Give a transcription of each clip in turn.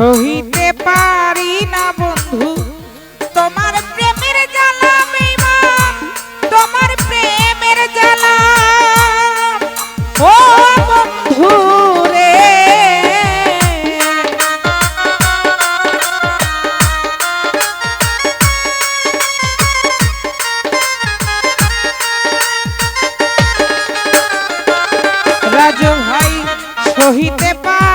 সহিতে পারি না বন্ধু। তোমার প্রেমের জ্বালা বেমান তোমার প্রেমের জ্বালা। ও বন্ধু রে। রাজু ভাই, সহিতে পারি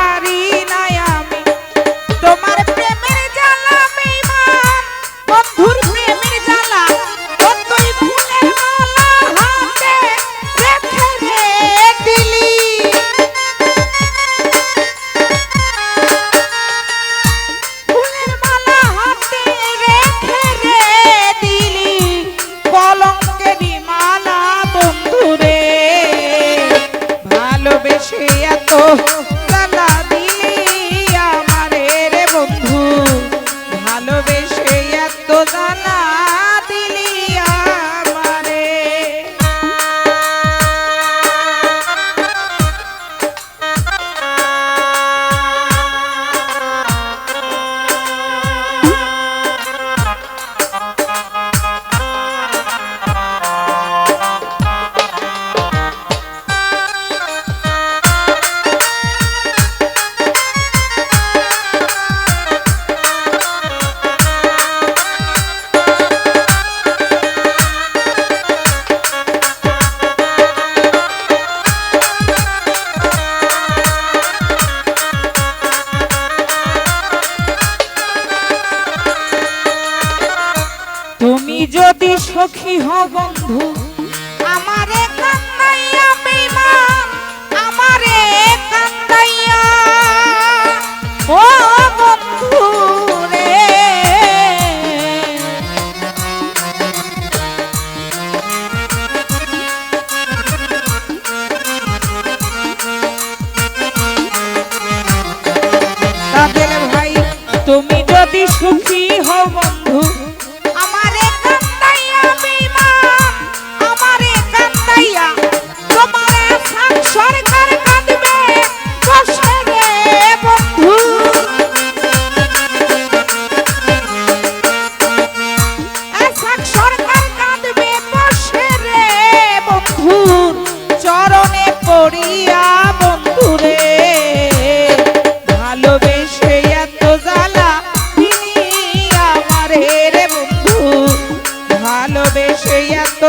যদি সখী হ বন্ধু আমারে কান্দাইয়া বেমান আমারে কান্দাইয়া। ও বন্ধু রে। ভাই তুমি যদি সুখী হও যাবে সেই এত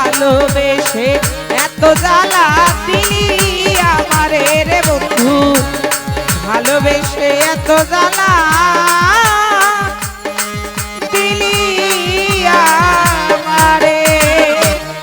ভালোবেসে এত জ্বালা দিলি আমারে রে বন্ধু। ভালোবেসে এত জ্বালা